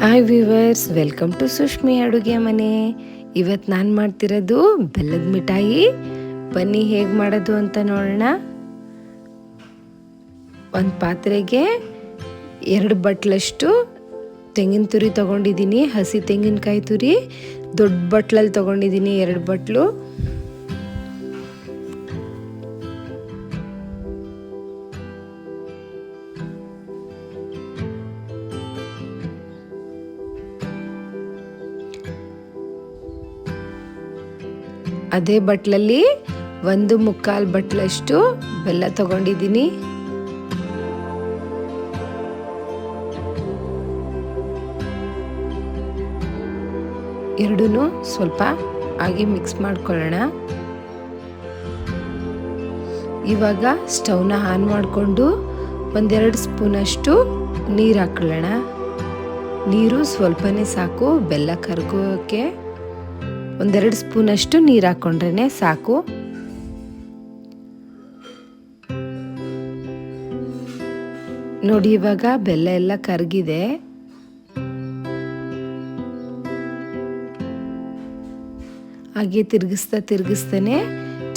Hi viewers welcome to Sushmi ಅಡುಗೆ ಮನೆ ಇವತ್ತು ನಾನು ಮಾಡ್ತಿರೋದು ಬೆಲ್ಲದ ಮಿಠಾಯಿ. ಬನ್ನಿ ಹೇಗೆ ಮಾಡೋದು ಅಂತ ನೋಡೋಣ. ಒಂದು ಪಾತ್ರೆಗೆ ಎರಡು ಬಟ್ಲಷ್ಟು ತೆಂಗಿನ ತುರಿ ತೊಗೊಂಡಿದ್ದೀನಿ, ಹಸಿ ತೆಂಗಿನಕಾಯಿ ತುರಿ, ದೊಡ್ಡ ಬಟ್ಲಲ್ಲಿ ತೊಗೊಂಡಿದ್ದೀನಿ ಎರಡು ಬಟ್ಲು. ಅದೇ ಬಟ್ಲಲ್ಲಿ ಒಂದು ಮುಕ್ಕಾಲು ಬಟ್ಲಷ್ಟು ಬೆಲ್ಲ ತಗೊಂಡಿದ್ದೀನಿ. ಎರಡೂ ಸ್ವಲ್ಪ ಆಗಿ ಮಿಕ್ಸ್ ಮಾಡ್ಕೊಳ್ಳೋಣ. ಇವಾಗ ಸ್ಟವ್ನ ಆನ್ ಮಾಡಿಕೊಂಡು ಒಂದೆರಡು ಸ್ಪೂನಷ್ಟು ನೀರು ಹಾಕೊಳ್ಳೋಣ. ನೀರು ಸ್ವಲ್ಪನೇ ಸಾಕು, ಬೆಲ್ಲ ಕರ್ಗೋಕ್ಕೆ ಒಂದೆರಡು ಸ್ಪೂನಷ್ಟು ನೀರು ಹಾಕ್ಕೊಂಡ್ರೆ ಸಾಕು. ನೋಡಿ, ಇವಾಗ ಬೆಲ್ಲ ಎಲ್ಲ ಕರಗಿದೆ. ಹಾಗೆ ತಿರುಗಿಸ್ತಾ ತಿರುಗಿಸ್ತಾನೆ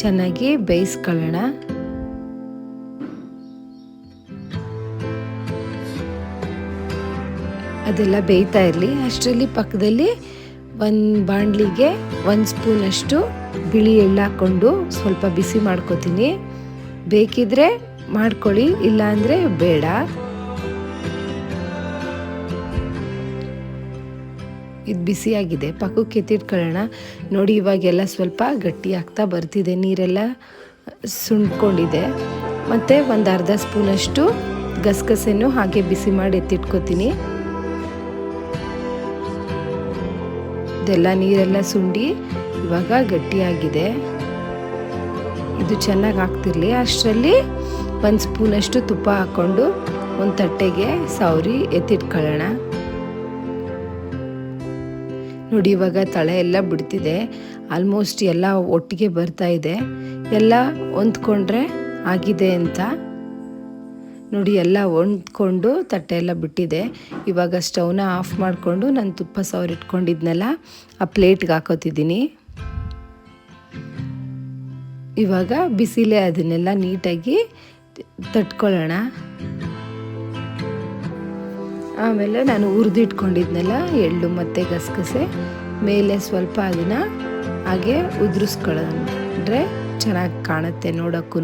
ಚೆನ್ನಾಗಿ ಬೇಯಿಸ್ಕೊಳ್ಳೋಣ. ಅದೆಲ್ಲ ಬೇಯ್ತಾ ಇರಲಿ. ಅಷ್ಟರಲ್ಲಿ ಪಕ್ಕದಲ್ಲಿ ಒಂದು ಬಾಣಲಿಗೆ ಒಂದು ಸ್ಪೂನಷ್ಟು ಬಿಳಿ ಎಳ್ಳು ಹಾಕ್ಕೊಂಡು ಸ್ವಲ್ಪ ಬಿಸಿ ಮಾಡ್ಕೋತೀನಿ. ಬೇಕಿದ್ರೆ ಮಾಡ್ಕೊಳ್ಳಿ, ಇಲ್ಲಾಂದರೆ ಬೇಡ. ಇದು ಬಿಸಿಯಾಗಿದೆ. ಪಕ್ಕಕ್ಕೆ ಎತ್ತಿಟ್ಕೊಳ್ಳೋಣ. ನೋಡಿ, ಇವಾಗೆಲ್ಲ ಸ್ವಲ್ಪ ಗಟ್ಟಿ ಆಗ್ತಾ ಬರ್ತಿದೆ. ನೀರೆಲ್ಲ ಸುಂಡ್ಕೊಂಡಿದೆ ಮತ್ತು ಒಂದು ಅರ್ಧ ಸ್ಪೂನಷ್ಟು ಗಸಗಸೆನೂ ಹಾಗೆ ಬಿಸಿ ಮಾಡಿ ಎತ್ತಿಟ್ಕೋತೀನಿ. ಇದೆಲ್ಲ ನೀರೆಲ್ಲ ಸುಂಡಿ ಇವಾಗ ಗಟ್ಟಿಯಾಗಿದೆ. ಇದು ಚೆನ್ನಾಗಿ ಆಗ್ತಿರ್ಲಿ. ಅಷ್ಟರಲ್ಲಿ ಒಂದು ಸ್ಪೂನಷ್ಟು ತುಪ್ಪ ಹಾಕ್ಕೊಂಡು ಒಂದು ತಟ್ಟೆಗೆ ಸೌರಿ ಎತ್ತಿಟ್ಕೊಳ್ಳೋಣ. ನೋಡಿ, ಇವಾಗ ತಳೆ ಎಲ್ಲ ಬಿಡ್ತಿದೆ. ಆಲ್ಮೋಸ್ಟ್ ಎಲ್ಲ ಒಟ್ಟಿಗೆ ಬರ್ತಾ ಇದೆ. ಎಲ್ಲ ಹೊಂದ್ಕೊಂಡ್ರೆ ಆಗಿದೆ ಅಂತ. ನೋಡಿ, ಎಲ್ಲ ಹೊಂದ್ಕೊಂಡು ತಟ್ಟೆ ಎಲ್ಲ ಬಿಟ್ಟಿದೆ. ಇವಾಗ ಸ್ಟೌನ ಆಫ್ ಮಾಡಿಕೊಂಡು ನಾನು ತುಪ್ಪ ಸವರ್ ಇಟ್ಕೊಂಡಿದ್ನಲ್ಲ, ಆ ಪ್ಲೇಟ್ಗೆ ಹಾಕೋತಿದ್ದೀನಿ. ಇವಾಗ ಬಿಸಿಲೇ ಅದನ್ನೆಲ್ಲ ನೀಟಾಗಿ ತಟ್ಕೊಳ್ಳೋಣ. ಆಮೇಲೆ ನಾನು ಹುರಿದಿಟ್ಕೊಂಡಿದ್ನಲ್ಲ, ಎಳ್ಳು ಮತ್ತು ಗಸಗಸೆ, ಮೇಲೆ ಸ್ವಲ್ಪ ಅದನ್ನು ಹಾಗೆ ಉದುರಿಸ್ಕೊಳ್ಳೋದ್ರೆ ಚೆನ್ನಾಗಿ ಕಾಣುತ್ತೆ ನೋಡೋಕ್ಕೂ